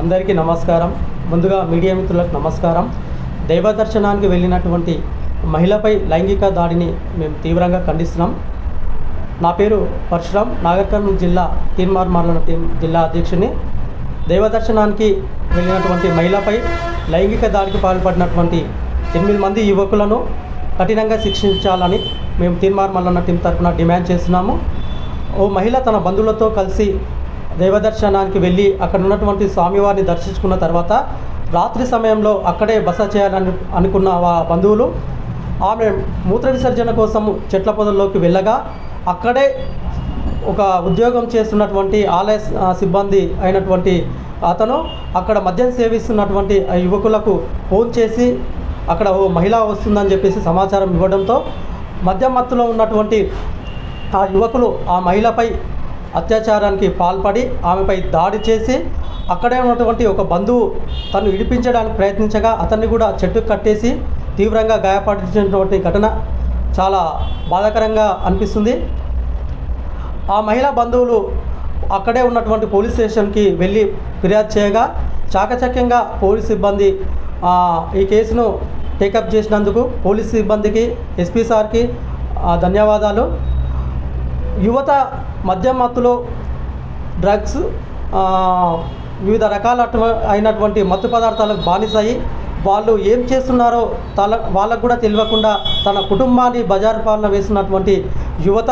అందరికీ నమస్కారం. ముందుగా మీడియా మిత్రులకు నమస్కారం. దైవ దర్శనానికి వెళ్ళినటువంటి మహిళపై లైంగిక దాడిని మేము తీవ్రంగా ఖండిస్తున్నాం. నా పేరు పరశురామ్ నాగర్కర్నూలు జిల్లా తీన్మార్ మార్లన టీం జిల్లా అధ్యక్షుని దైవ దర్శనానికి వెళ్ళినటువంటి మహిళపై లైంగిక దాడికి పాల్పడినటువంటి ఎనిమిది మంది యువకులను కఠినంగా శిక్షించాలని మేము తీర్మార్ మల్లన్న టీం తరఫున డిమాండ్ చేస్తున్నాము. ఓ మహిళ తన బంధువులతో కలిసి దైవదర్శనానికి వెళ్ళి అక్కడ ఉన్నటువంటి స్వామివారిని దర్శించుకున్న తర్వాత రాత్రి సమయంలో అక్కడే బస చేయాలని అనుకున్న ఆ బంధువులు ఆమె మూత్ర విసర్జన కోసం చెట్ల పొదల్లోకి వెళ్ళగా అక్కడే ఒక ఉద్యోగం చేస్తున్నటువంటి ఆలయ సిబ్బంది అయినటువంటి అతను అక్కడ మద్యం సేవిస్తున్నటువంటి ఆ యువకులకు ఫోన్ చేసి అక్కడ ఓ మహిళ వస్తుందని చెప్పేసి సమాచారం ఇవ్వడంతో మద్యం మత్తులో ఉన్నటువంటి ఆ యువకులు ఆ మహిళపై అత్యాచారానికి పాల్పడి ఆమెపై దాడి చేసి అక్కడే ఉన్నటువంటి ఒక బంధువు తను ఇడిపించడానికి ప్రయత్నించగా అతన్ని కూడా చెట్టు కట్టేసి తీవ్రంగా గాయపడినటువంటి ఘటన చాలా బాధాకరంగా అనిపిస్తుంది. ఆ మహిళా బంధువులు అక్కడే ఉన్నటువంటి పోలీస్ స్టేషన్కి వెళ్ళి ఫిర్యాదు చేయగా చాకచక్యంగా పోలీస్ సిబ్బంది ఈ కేసును టేకప్ చేసినందుకు పోలీస్ సిబ్బందికి ఎస్పీ సార్కి ధన్యవాదాలు. యువత మద్యం మత్తులో డ్రగ్స్ వివిధ రకాల అయినటువంటి మత్తు పదార్థాలకు బానిసాయి వాళ్ళు ఏం చేస్తున్నారో తల వాళ్ళకు కూడా తెలియకుండా తన కుటుంబాన్ని బజారు పాలన వేస్తున్నటువంటి యువత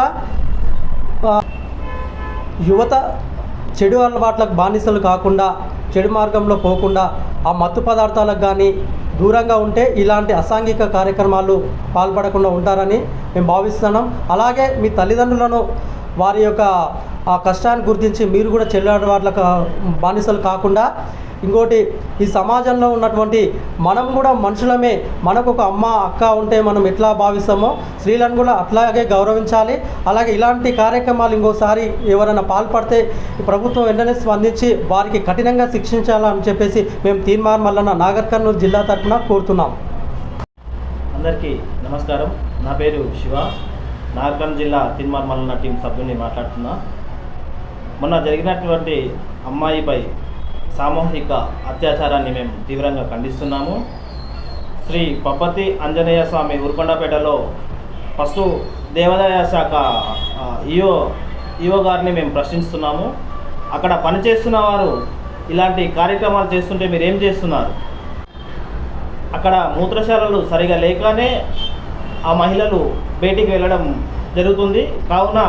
యువత చెడు అలవాట్లకు బానిసలు కాకుండా చెడు మార్గంలో పోకుండా ఆ మత్తు పదార్థాలకు కానీ దూరంగా ఉంటే ఇలాంటి అసాంఘిక కార్యక్రమాలు పాల్పడకుండా ఉంటారని మేము భావిస్తున్నాం. అలాగే మీ తల్లిదండ్రులను వారి యొక్క ఆ కష్టాన్ని గుర్తించి మీరు కూడా చెల్లాడు అలవాట్లకు బానిసలు కాకుండా ఇంకోటి ఈ సమాజంలో ఉన్నటువంటి మనం కూడా మనుషులమే. మనకు ఒక అమ్మ అక్క ఉంటే మనం ఎట్లా భావిస్తామో స్త్రీలను కూడా అట్లాగే గౌరవించాలి. అలాగే ఇలాంటి కార్యక్రమాలు ఇంకోసారి ఎవరైనా పాల్పడితే ప్రభుత్వం వెంటనే స్పందించి వారికి కఠినంగా శిక్షించాలని చెప్పేసి మేము తీర్మానం మల్లన్న నాగర్ కర్నూలు జిల్లా తరఫున కోరుతున్నాం. అందరికీ నమస్కారం. నా పేరు శివ. నాగర్కర్నూలు జిల్లా తిన్మార్ మల్లన్న టీం సభ్యుని మాట్లాడుతున్నా. మొన్న జరిగినటువంటి అమ్మాయిపై సామూహిక అత్యాచారాన్ని మేము తీవ్రంగా ఖండిస్తున్నాము. శ్రీ పప్పతి ఆంజనేయ స్వామి ఉరుకొండపేటలో ఫస్ట్ దేవాదాయ శాఖ ఈఓ ఈఓ గారిని మేము ప్రశ్నిస్తున్నాము. అక్కడ పనిచేస్తున్న వారు ఇలాంటి కార్యక్రమాలు చేస్తుంటే మీరు ఏం చేస్తున్నారు? అక్కడ మూత్రశాలలు సరిగా లేకనే ఆ మహిళలు బయటికి వెళ్ళడం జరుగుతుంది. కావున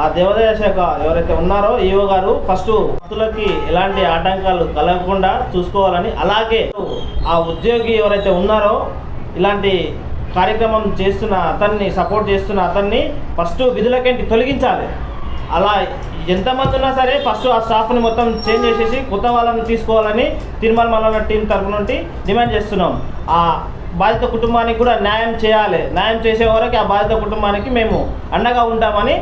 ఆ దేవాదాయ శాఖ ఎవరైతే ఉన్నారో ఈఓ గారు ఫస్ట్ భక్తులకి ఎలాంటి ఆటంకాలు కలగకుండా చూసుకోవాలని అలాగే ఆ ఉద్యోగి ఎవరైతే ఉన్నారో ఇలాంటి కార్యక్రమం చేస్తున్న అతన్ని సపోర్ట్ చేస్తున్న అతన్ని ఫస్ట్ విధులకేంటి తొలగించాలి. అలా ఎంతమంది ఉన్నా సరే ఫస్ట్ ఆ స్టాఫ్ని మొత్తం చేంజ్ చేసేసి కొత్త వాళ్ళని తీసుకోవాలని తిరుమల మల్లన్న టీం తరపు నుండి డిమాండ్ చేస్తున్నాం. ఆ బాధిత కుటుంబానికి కూడా న్యాయం చేయాలి. న్యాయం చేసే వరకు ఆ బాధిత కుటుంబానికి మేము అండగా ఉంటామని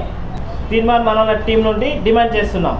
తీర్మాన్ మల్లన్న టీం నుండి డిమాండ్ చేస్తున్నాం.